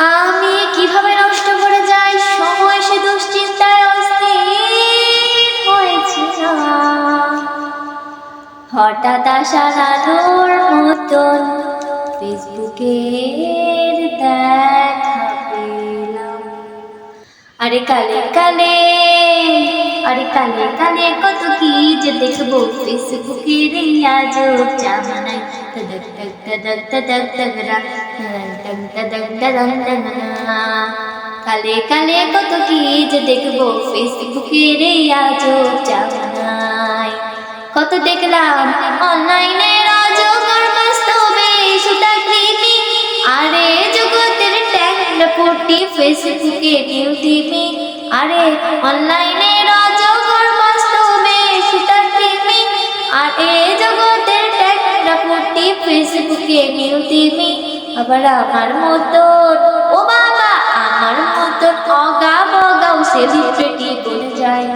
আমি কীভাবে নষ্ট করে যাই? সময় সে দুশ্চিন্তায় অস্থির হয়েছি না। হঠাৎ আসা আলোর মতন ফেসবুকের দেখা পেলাম। আরে কালে কালে আরে কালে কালে কত কি যে দেখব। ফেসবুকের এই আজব জামানায় কালে কালে কত কি যে দেখব ফেসবুকের রে আজব জানাই কত দেখলাম অনলাইনে আরে ফেসবুকে নিউ দিবি আরে অনলাইনে ফেসবুকে নিউটিমি আবার আমার মতো, ও বাবা, আমার মতো অগা বগাও সেলিব্রিটি বলে যায়।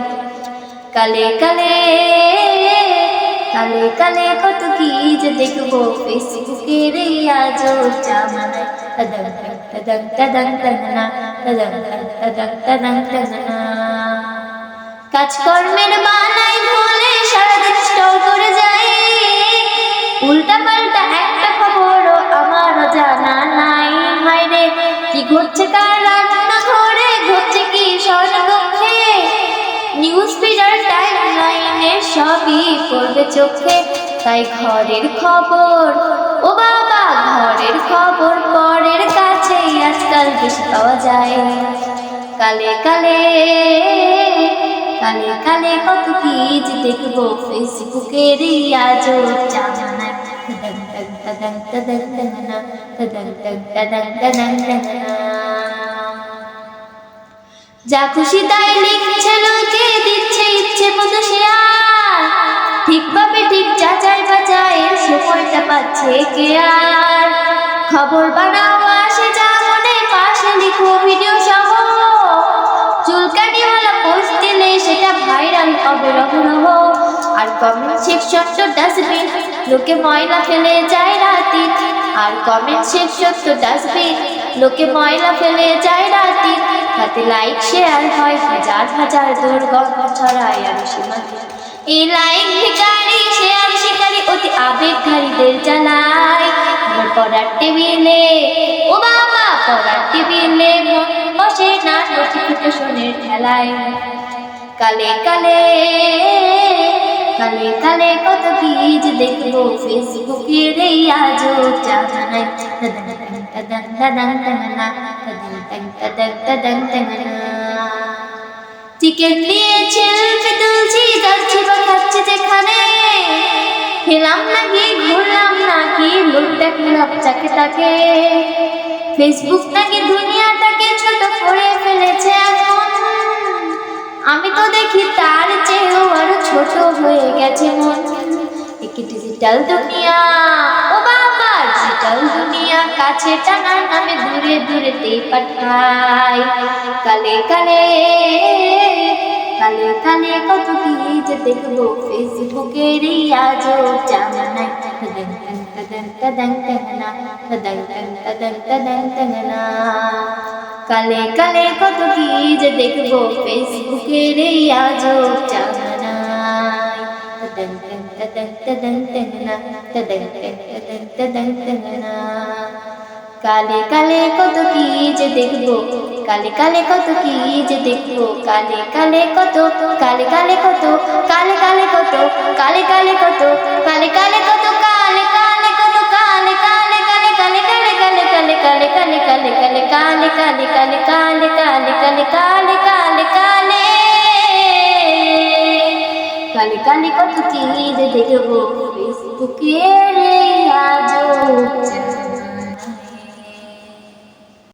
কালে কালে কালে কালে কত কি যে দেখব ফেসবুকের এই আজব জামানায় তদং কাজকর্মের বানাই সবই পড়বে চোখে, তাই ঘরের খবর। ও বাবা, ঘরের খবর পরের কাছে আজকাল বেশি পাওয়া যায়। কালে কালে কালে কালে কত কি যে দেখব ফেসবুকের তদনা যা খুশি তাই লিখছে, লোকে দিচ্ছে ইচ্ছে মতো শেয়ার। পাচ্ছে কে আর? খবর বানাও, আসে যা মনে, পাশে লিখো ভিডিও সহ। চুলকানিওয়ালা পোস্ট দিলে সেটা ভাইরাল হবে রহরহ আর কমেন্ট সেকশন তো ডাস্টবিন লোকে ময়লা ফেলে যায় রাতে। আর কমেন্ট সেকশন তো ডাস্টবিন লোকে ময়লা ফেলে যায় রাতে। তাতে লাইক শেয়ার হয় হাজার হাজার দুর্গন্ধ ছড়ায় আর সীমাতে এই লাইক ভিকারি শেয়ার শিকারি অতি আমার পড়ার টেবিলে। ও বাবা পড়ার টেবিলে বসে না নোটিফিকেশনের ঠেলায় কালে কালে কালে কালে কত কি যে দেখব ফেসবুকের এই আজব জামানায় তদং তদং তদং তদনা তদং তদং তদং তদনা চিকেন নিয়ে সেলফি তুলছি যাচ্ছি বা খাচ্ছি যেখানে। খেলাম নাকি লোক দেখলাম চাকে তাকে। ফেসবুক নাকি দুনিয়াটাকে ছোট করে ফেলেছে এখন। আমি তো দেখি তার চেয়েও আরও ছোট হয়ে গেছে মন। একটি ডিজিটাল দুনিয়া। ও বাবা ডিজিটাল দুনিয়া কাছে টানার নামে দূরে দূরেতেই পাঠাই কালে কালে কালে কালে কত কি যে দেখব ফেসবুকের এই আজব তদং কালে কালে কত কি যে দেখব ফেসবুকের এই কালে কালে কত কি যে দেখব কালে কালে কত কি যে দেখব কালে কালে কত কালে কালে কত কালে কালে কত কালে কালে কত কালে কালে কালে কালে কালে কালে কালে কালে কালে কালে। কালে কালে কত কি যে দেখব, ফেসবুকের আজব।